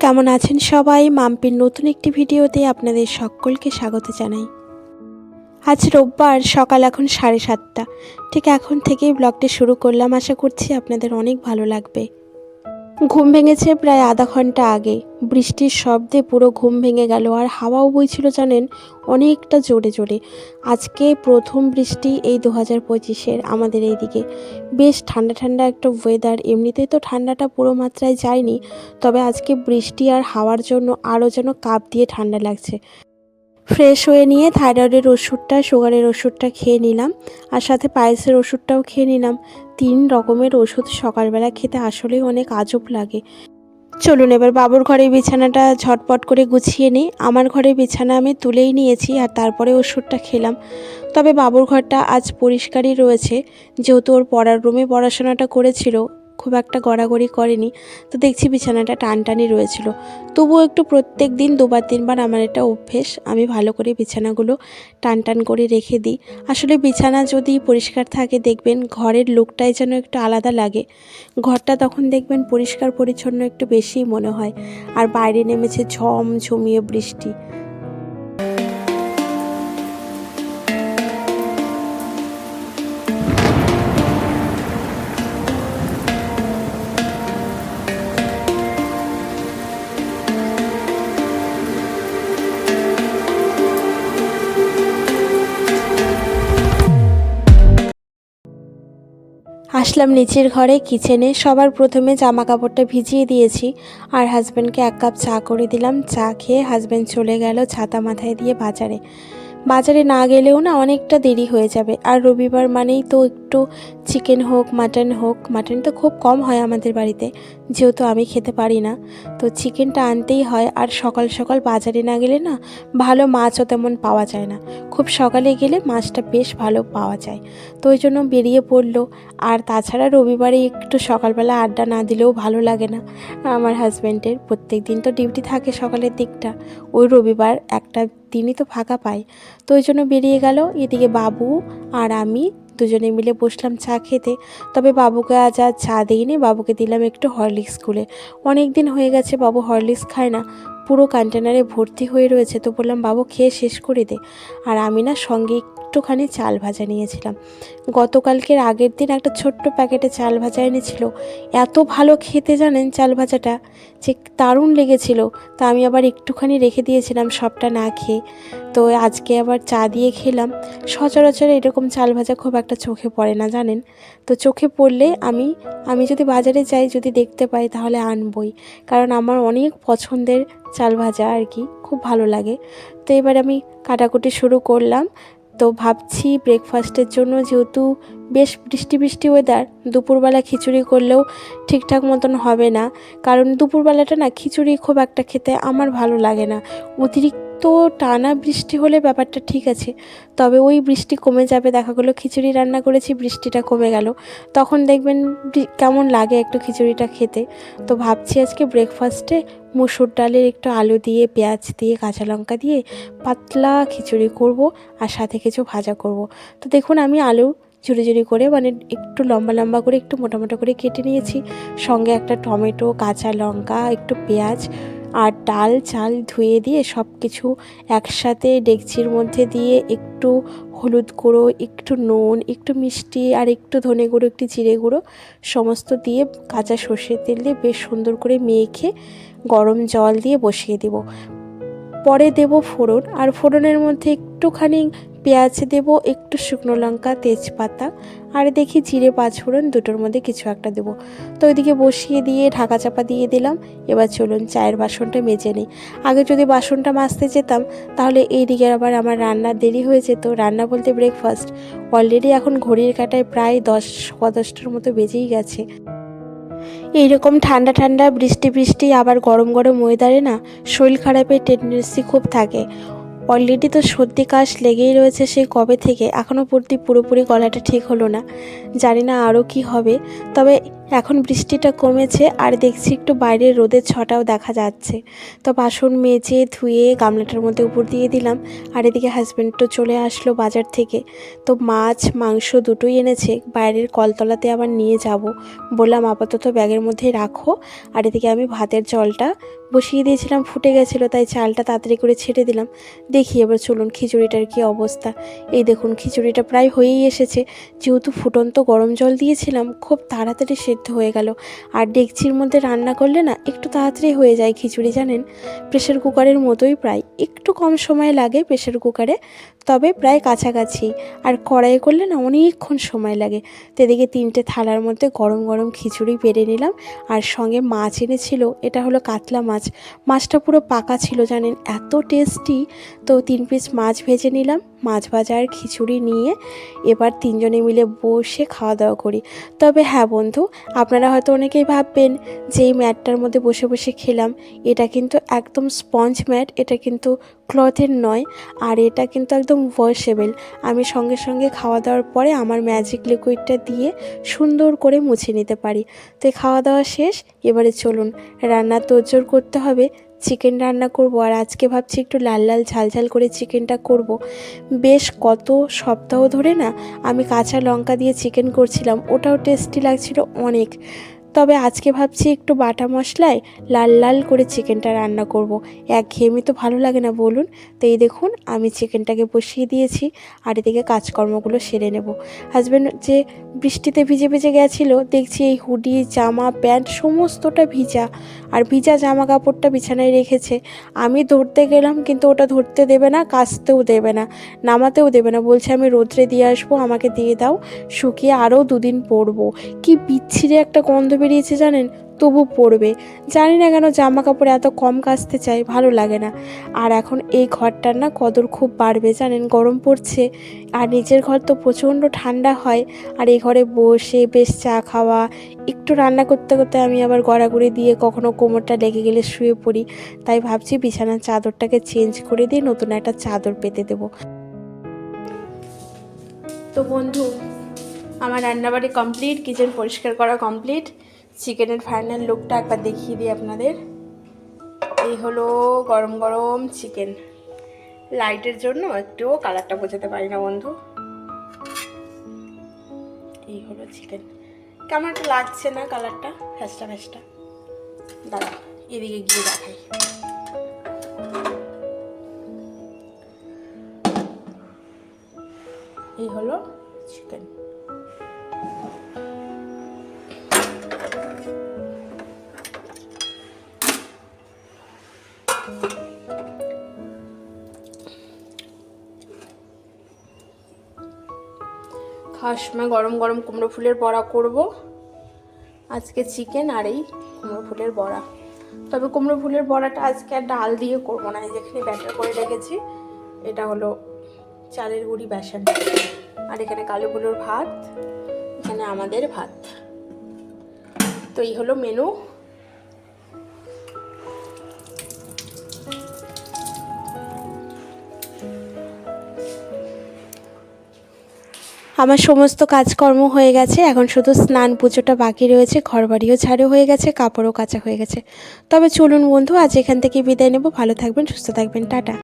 কেমন আছেন সবাই? মাম্পির নতুন একটি ভিডিওতে আপনাদের সকলকে স্বাগত জানাই। আজ রোববার, সকাল এখন সাড়ে সাতটা। ঠিক এখন থেকেই ব্লগটি শুরু করলাম। আশা করছি আপনাদের অনেক ভালো লাগবে। ঘুম ভেঙেছে প্রায় আধা ঘণ্টা আগে। বৃষ্টির শব্দে পুরো ঘুম ভেঙে গেল আর হাওয়াও বইছিল জানেন অনেকটা জোরে জোরে। আজকে প্রথম বৃষ্টি এই দু হাজার পঁচিশের আমাদের এইদিকে। বেশ ঠান্ডা ঠান্ডা একটা ওয়েদার এমনিতেই তো ঠান্ডাটা পুরো মাত্রায় যায়নি, তবে আজকে বৃষ্টি আর হাওয়ার জন্য আরও যেন কাপ দিয়ে ঠান্ডা লাগছে। ফ্রেশ হয়ে নিয়ে থাইরয়েডের ওষুধটা, সুগারের ওষুধটা খেয়ে নিলাম আর সাথে পায়েসের ওষুধটাও খেয়ে নিলাম। তিন রকমের ওষুধ সকালবেলা খেতে আসলেই অনেক আজব লাগে। চলুন এবার বাবুর ঘরে বিছানাটা ঝটপট করে গুছিয়ে নিই। আমার ঘরে বিছানা আমি তুলেই নিয়েছি আর তারপরে ওষুধটা খেলাম। তবে বাবুর ঘরটা আজ পরিষ্কারই রয়েছে। যেহেতু ওর পড়ার রুমে পড়াশোনাটা করেছিল খুব একটা গড়াগড়ি করেনি। তো দেখছি বিছানাটা টানটানি রয়েছিল। তবুও একটু প্রত্যেক দিন দুবার তিনবার আমার এটা অভ্যেস, আমি ভালো করে বিছানাগুলো টান টান করে রেখে দিই। আসলে বিছানা যদি পরিষ্কার থাকে, দেখবেন ঘরের লুকটাই যেন একটু আলাদা লাগে। ঘরটা তখন দেখবেন পরিষ্কার পরিচ্ছন্ন একটু বেশিই মনে হয়। আর বাইরে নেমেছে ঝম ঝমিয়ে বৃষ্টি। আসলাম নিচের ঘরে, কিচেনে। সবার প্রথমে জামা কাপড়টা ভিজিয়ে দিয়েছি। আর হাজব্যান্ডকে এক কাপ চা করে দিলাম। চা খেয়ে হাজব্যান্ড চলে গেল ছাতা মাথায় দিয়ে বাজারে। বাজারে না গেলেও না অনেকটা দেরি হয়ে যাবে। আর রবিবার মানেই তো একটু চিকেন হোক মাটন হোক মাটন তো খুব কম হয় আমাদের বাড়িতে। যেহেতু আমি খেতে পারি না। তো চিকেনটা আনতেই হয়। আর সকাল সকাল বাজারে না গেলে না ভালো মাছও তেমন পাওয়া যায় না। খুব সকালে গেলে মাছটা বেশ ভালো পাওয়া যায়। তো ওই জন্য বেরিয়ে পড়ল। আর তাছাড়া রবিবারে একটু সকালবেলা আড্ডা না দিলেও ভালো লাগে না। আমার হাজব্যান্ডের প্রত্যেক দিন তো ডিউটি থাকে সকালের দিকটা। ওই রবিবার একটা দিনই তো ফাঁকা পায়। তো ওই জন্য বেরিয়ে গেল। এদিকে বাবু আর আমি দুজনে মিলে বসলাম চা খেতে। তবে বাবুকে আজ আর চা দিইনি। বাবুকে দিলাম একটু হরলিক্স স্কুলে অনেক দিন হয়ে গেছে বাবু হরলিক্স খায় না। পুরো কন্টেনারে ভর্তি হয়ে রয়েছে। তো বললাম, বাবু, খেয়ে শেষ করে দে। আর আমি না সঙ্গে একটুখানি চাল ভাজা নিয়েছিলাম। গতকালকের আগের দিন একটা ছোট্ট প্যাকেটে চাল ভাজা এনেছিল। এত ভালো খেতে জানেন চাল ভাজাটা? যে দারুণ লেগেছিল। তা আমি আবার একটুখানি রেখে দিয়েছিলাম সবটা না খেয়ে। তো আজকে আবার চা দিয়ে খেলাম। সচরাচর এরকম চাল ভাজা খুব একটা চোখে পড়ে না, জানেন? তো চোখে পড়লে আমি আমি যদি বাজারে যাই, যদি দেখতে পাই, তাহলে আনবই। কারণ আমার অনেক পছন্দের চাল ভাজা আর কি, খুব ভালো লাগে। তো এবার আমি কাটাকুটি শুরু করলাম। তো ভাবছি ব্রেকফাস্টের জন্য যেহেতু বেশ বৃষ্টি বৃষ্টি ওয়েদার দুপুরবেলা খিচুড়ি করলেও ঠিকঠাক মতন হবে না। কারণ দুপুরবেলাটা না খিচুড়ি খুব একটা খেতে আমার ভালো লাগে না। অতিরিক্ত টানা বৃষ্টি হলে ব্যাপারটা ঠিক আছে। তবে ওই বৃষ্টি কমে যাবে, দেখা গেলো খিচুড়ি রান্না করেছি, বৃষ্টিটা কমে গেল। তখন দেখবেন কেমন লাগে একটু খিচুড়িটা খেতে। তো ভাবছি আজকে ব্রেকফাস্টে মুসুর ডালের একটু আলু দিয়ে, পেঁয়াজ দিয়ে, কাঁচা লঙ্কা দিয়ে পাতলা খিচুড়ি করব আর সাথে কিছু ভাজা করব। তো দেখুন আমি আলু ঝুড়ি ঝুড়ি করে মানে একটু লম্বা লম্বা করে, একটু মোটা মোটা করে কেটে নিয়েছি। সঙ্গে একটা টমেটো, কাঁচা লঙ্কা, একটু পেঁয়াজ আর ডাল চাল ধুয়ে দিয়ে সব কিছু একসাথে ডেকচির মধ্যে দিয়ে একটু হলুদ গুঁড়ো, একটু নুন, একটু মিষ্টি আর একটু ধনে গুঁড়ো, একটু জিরে গুঁড়ো সমস্ত দিয়ে কাঁচা সর্ষের তেল দিয়ে বেশ সুন্দর করে মেখে গরম জল দিয়ে বসিয়ে দেব। পরে দেব ফোড়ন আর ফোড়নের মধ্যে একটুখানি পেঁয়াজ দেব, একটু শুকনো লঙ্কা, তেজপাতা, আর দেখি জিরে পাঁচ ফোড়ন, দুটোর মধ্যে কিছু একটা দেবো। তো ওইদিকে বসিয়ে দিয়ে ঢাকা চাপা দিয়ে দিলাম। এবার চলুন চায়ের বাসনটা মেজে নিই। আগে যদি বাসনটা মাজতে যেতাম, তাহলে এই দিকে আবার আমার রান্নার দেরি হয়ে যেত। রান্না বলতে ব্রেকফাস্ট অলরেডি এখন ঘড়ির কাটায় প্রায় দশ সোয়া দশটার মতো বেজেই গেছে। এইরকম ঠান্ডা ঠান্ডা বৃষ্টি বৃষ্টি আবার গরম গরম ওয়েদারে না, শরীর খারাপের টেন্ডেন্সি খুব থাকে। অলরেডি তো সর্দি কাশ লেগেই রয়েছে সেই কবে থেকে? এখনও পর্যন্ত পুরোপুরি গলাটা ঠিক হলো না। জানি না আরও কি হবে। তবে এখন বৃষ্টিটা কমেছে আর দেখছি একটু বাইরের রোদের ছটাও দেখা যাচ্ছে। তো বাসন মেজে ধুয়ে গামলাটার মধ্যে উপর দিয়ে দিলাম আর এদিকে হাজব্যান্ড তো চলে আসলো বাজার থেকে। তো মাছ, মাংস দুটোই এনেছে, বাইরের কলতলাতে আবার নিয়ে যাব। বললাম, আপাতত ব্যাগের মধ্যেই রাখো। আর এদিকে আমি ভাতের জলটা বসিয়ে দিয়েছিলাম, ফুটে গেছিল, তাই চালটা তাড়াতাড়ি করে ছেড়ে দিলাম। দেখি এবার চলুন খিচুড়িটার কি অবস্থা। এই দেখুন, খিচুড়িটা প্রায় হয়েই এসেছে। যেহেতু ফুটন্ত গরম জল দিয়েছিলাম, খুব তাড়াতাড়ি সেদ্ধ হয়ে গেল। আর ডেকচির মধ্যে রান্না করলে না একটু তাড়াতাড়ি হয়ে যায় খিচুড়ি, জানেন? প্রেশার কুকারের মতোই প্রায়। একটু কম সময় লাগে প্রেশার কুকারে, তবে প্রায় কাছাকাছি। আর কড়াইয়ে করলে না অনেকক্ষণ সময় লাগে। তো এদিকে তিনটে থালার মধ্যে গরম গরম খিচুড়ি পেরে নিলাম। আর সঙ্গে মাছ এনেছিল, এটা হলো কাতলা মাছ। মাছটা পুরো পাকা ছিল, জানেন? এত টেস্টি। তো তিন পিস মাছ ভেজে নিলাম। মাছ ভাজা আর খিচুড়ি নিয়ে এবার তিনজনে মিলে বসে খাওয়া দাওয়া করি। তবে হ্যাঁ বন্ধু, আপনারা হয়তো অনেকেই ভাববেন যে এই ম্যাটটার মধ্যে বসে বসে খেলাম। এটা কিন্তু একদম স্পঞ্জ ম্যাট, এটা কিন্তু ক্লথের নয় আর এটা কিন্তু একদম ওয়াশেবল আমি সঙ্গে সঙ্গে খাওয়া দাওয়ার পরে আমার ম্যাজিক লিকুইডটা দিয়ে সুন্দর করে মুছে নিতে পারি। তো খাওয়া দাওয়া শেষ, এবারে চলুন। রান্না তোড়জোড় করতে হবে। চিকেন রান্না করব আর আজকে ভাবছি একটু লাল লাল ঝাল ঝাল করে চিকেনটা করব। বেশ কত সপ্তাহ ধরে না আমি কাঁচা লঙ্কা দিয়ে চিকেন করছিলাম, ওটাও টেস্টি লাগছিল অনেক। তবে আজকে ভাবছি একটু বাটা মশলায় লাল লাল করে চিকেনটা রান্না করব। এক ঘেয়েমি তো ভালো লাগে না বলুন। তো এই দেখুন, আমি চিকেনটাকে বসিয়ে দিয়েছি আর এদিকে কাজকর্মগুলো সেরে নেব। হাজব্যান্ড যে বৃষ্টিতে ভিজে ভিজে গেছিল, দেখছি এই হুডি, জামা, প্যান্ট, সমস্তটা ভিজা। আর ভিজা জামা কাপড়টা বিছানায় রেখেছে। আমি ধরতে গেলাম, কিন্তু ওটা ধরতে দেবে না, কাচতেও দেবে না, নামাতেও দেবে না। বলছে, আমি রোদ্রে দিয়ে আসব, আমাকে দিয়ে দাও, শুকিয়ে আরও দুদিন পরবো। কি বিচ্ছিরে একটা গন্ধ বেরিয়েছে জানেন? তবু পরবে জানি না কেন জামা কাপড় এত কম কাচতে চাই, ভালো লাগে না। আর এখন এই ঘরটার না কদর খুব বাড়বে, জানেন? গরম পড়ছে, আর নিচের ঘর তো প্রচণ্ড ঠান্ডা হয়। আর এই ঘরে বসে বেশ চা খাওয়া, একটু রান্না করতে করতে আমি আবার গড়াগড়ি দিয়ে কখনো কোমরটা লেগে গেলে শুয়ে পড়ি। তাই ভাবছি বিছানার চাদরটাকে চেঞ্জ করে দিয়ে নতুন একটা চাদর পেতে দেবো। তো বন্ধু, আমার রান্নাবাড়ি কমপ্লিট, কিচেন পরিষ্কার করা কমপ্লিট। চিকেনের ফাইনাল লুকটা একবার দেখিয়ে দিই আপনাদের। এই হলো গরম গরম চিকেন। লাইটের জন্য একটুও কালারটা বোঝাতে পারি না বন্ধু। এই হলো চিকেন। কেমন একটা লাগছে না কালারটা? ফ্যাসটা ফ্যাসটা। দাঁড়া, এদিকে গিয়ে দেখাই। এই হলো খাওয়ার সময় গরম গরম কুমড়ো ফুলের বড়া করব। আজকে চিকেন আর এই কুমড়ো ফুলের বড়া। তবে কুমড়ো ফুলের বড়াটা আজকে আর ডাল দিয়ে করব না যেখানে ব্যাটার করে রেখেছি। এটা হলো চালের গুঁড়ি বেসন। আর এখানে কালো গুলোর ভাত, এখানে আমাদের ভাত। তো এই হলো মেনু আমার সমস্ত কাজকর্ম হয়ে গেছে, এখন শুধু স্নান পুজোটা বাকি রয়েছে, ঘরবাড়িও ঝাড়ু হয়ে গেছে, কাপড়ও কাচা হয়ে গেছে। তবে চলুন বন্ধু, আজ এখান থেকে বিদায় নেব, ভালো থাকবেন, সুস্থ থাকবেন, টাটা।